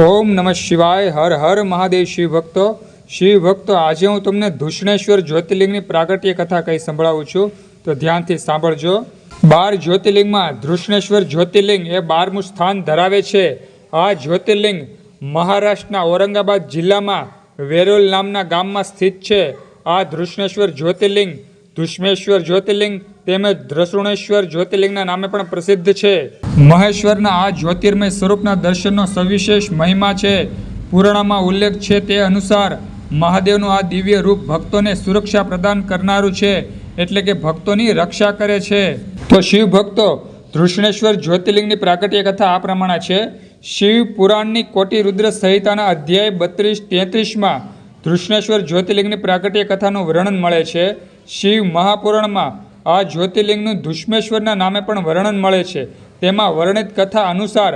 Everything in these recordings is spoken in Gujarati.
ઓમ નમઃ શિવાય, હર હર મહાદેવ શિવ ભક્તો. શિવ ભક્તો, આજે હું તમને ધૂષણેશ્વર જ્યોતિર્લિંગની પ્રાગટ્ય કથા કહી સંભળાવું છું, તો ધ્યાનથી સાંભળજો. બાર જ્યોતિર્લિંગમાં ધૃષ્ણેશ્વર જ્યોતિર્લિંગ એ બારમું સ્થાન ધરાવે છે. આ જ્યોતિર્લિંગ મહારાષ્ટ્રના ઔરંગાબાદ જિલ્લામાં વેરોલ નામના ગામમાં સ્થિત છે. આ ધૃષ્ણેશ્વર જ્યોતિર્લિંગ, ધુષ્મેશ્વર જ્યોતિર્લિંગ તેમજ ધ્રસુણેશ્વર જ્યોતિર્લિંગના નામે પણ પ્રસિદ્ધ છે. મહેશ્વરના આ જ્યોતિર્મય સ્વરૂપના દર્શનનો સવિશેષ મહિમા છે. પુરાણમાં ઉલ્લેખ છે તે અનુસાર, મહાદેવનું આ દિવ્ય રૂપ ભક્તોને સુરક્ષા પ્રદાન કરનારું છે, એટલે કે ભક્તોની રક્ષા કરે છે. તો શિવ ભક્તો ધૃષ્ણેશ્વર જ્યોતિર્લિંગની પ્રાગટ્ય કથા આ પ્રમાણે છે. શિવ પુરાણની કોટી રુદ્ર સંહિતાના અધ્યાય બત્રીસ તેત્રીસમાં ધૃષ્ણેશ્વર જ્યોતિર્લિંગની પ્રાગટ્ય કથાનું વર્ણન મળે છે. શિવ મહાપુરાણમાં આ જ્યોતિર્લિંગનું ધુષ્મેશ્વરના નામે પણ વર્ણન મળે છે. તેમાં વર્ણિત કથા અનુસાર,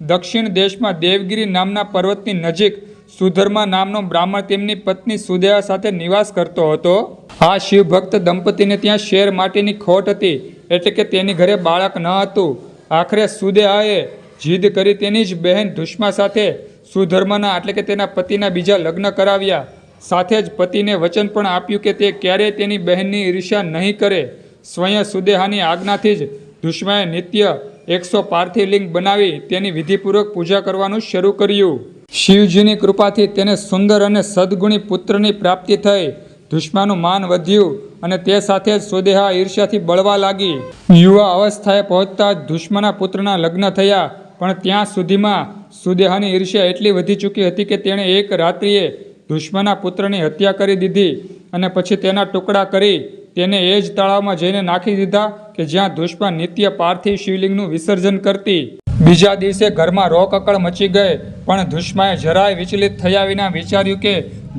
દક્ષિણ દેશમાં દેવગિરી નામના પર્વતની નજીક સુધર્મા નામનો બ્રાહ્મણ તેમની પત્ની સુદેહા સાથે નિવાસ કરતો હતો. આ શિવભક્ત દંપતીને ત્યાં શેર માટીની ખોટ હતી, એટલે કે તેની ઘરે બાળક ન હતું. આખરે સુદેહાએ જીદ કરી તેની જ બહેન ધુષ્મા સાથે સુધર્મના, એટલે કે તેના પતિના બીજા લગ્ન કરાવ્યા. સાથે જ પતિને વચન પણ આપ્યું કે તે ક્યારેય તેની બહેનની ઈર્ષ્યા નહીં કરે. સ્વયં સુદેહાની આજ્ઞાથી જ ધુષ્માએ નિત્ય એકસો પાર્થિવ લિંગ બનાવી તેની વિધિપૂર્વક પૂજા કરવાનું શરૂ કર્યું. શિવજીની કૃપાથી તેને સુંદર અને સદગુણી પુત્રની પ્રાપ્તિ થઈ. દુષ્માનું માન વધ્યું અને તે સાથે જ સુદેહા ઈર્ષ્યાથી બળવા લાગી. યુવા અવસ્થાએ પહોંચતા જ ધુષ્મના પુત્રના લગ્ન થયા, પણ ત્યાં સુધીમાં સુદેહાની ઈર્ષ્યા એટલી વધી ચૂકી હતી કે તેણે એક રાત્રિએ દુશ્મના પુત્રની હત્યા કરી દીધી અને પછી તેના ટુકડા કરી તેને એ જ તળાવમાં જઈને નાખી દીધા કે જ્યાં દુષ્મા નિત્ય પાર્થિવ શિવલિંગનું વિસર્જન કરતી. બીજા દિવસે ઘરમાં રોકકળ મચી ગઈ, પણ દુષ્માએ જરાય વિચલિત થયા વિના વિચાર્યું કે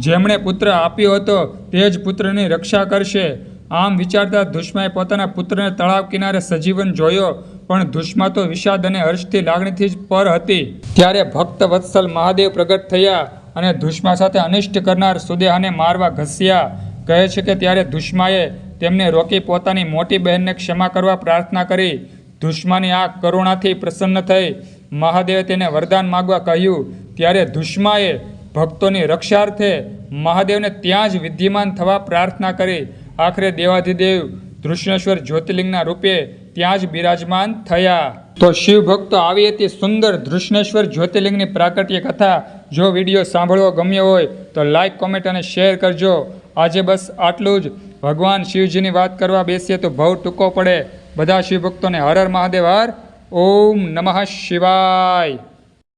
જેમણે પુત્ર આપ્યો હતો તે જ પુત્રની રક્ષા કરશે. આમ વિચારતા દુષ્માએ પોતાના પુત્રને તળાવ કિનારે સજીવન જોયો, પણ દુષ્મા તો વિષાદ અને હર્ષથી લાગણીથી જ પર હતી. ત્યારે ભક્ત વત્સલ મહાદેવ પ્રગટ થયા અને દુષ્મા સાથે અનિષ્ટ કરનાર સુદેહાને મારવા ઘસ્યા. કહે છે કે ત્યારે દુશ્માએ તેમને રોકી પોતાની મોટી બહેનને ક્ષમા કરવા પ્રાર્થના કરી ધુષ્માની આ કરુણાથી પ્રસન્ન થઈ મહાદેવે તેને વરદાન માગવા કહ્યું. ત્યારે ધુષ્માએ ભક્તોની રક્ષાર્થે મહાદેવને ત્યાં જ વિદ્યમાન થવા પ્રાર્થના કરી. આખરે દેવાધિદેવ ધૃષ્ણેશ્વર જ્યોતિર્લિંગના રૂપે ત્યાં જ બિરાજમાન થયા. તો શિવ ભક્તો આવી હતી સુંદર ધૃષ્ણેશ્વર જ્યોતિર્લિંગની પ્રાકટ્ય કથા. જો વીડિયો સાંભળવો ગમ્યો હોય તો લાઇક કોમેન્ટ અને શેર કરજો. આજે બસ આટલું જ. ભગવાન શિવજીની વાત કરવા બેસીએ તો ભવ ટૂંકો પડે. બધા શિવભક્તોને હર હર મહાદેવ, હર ઓમ નમઃ શિવાય.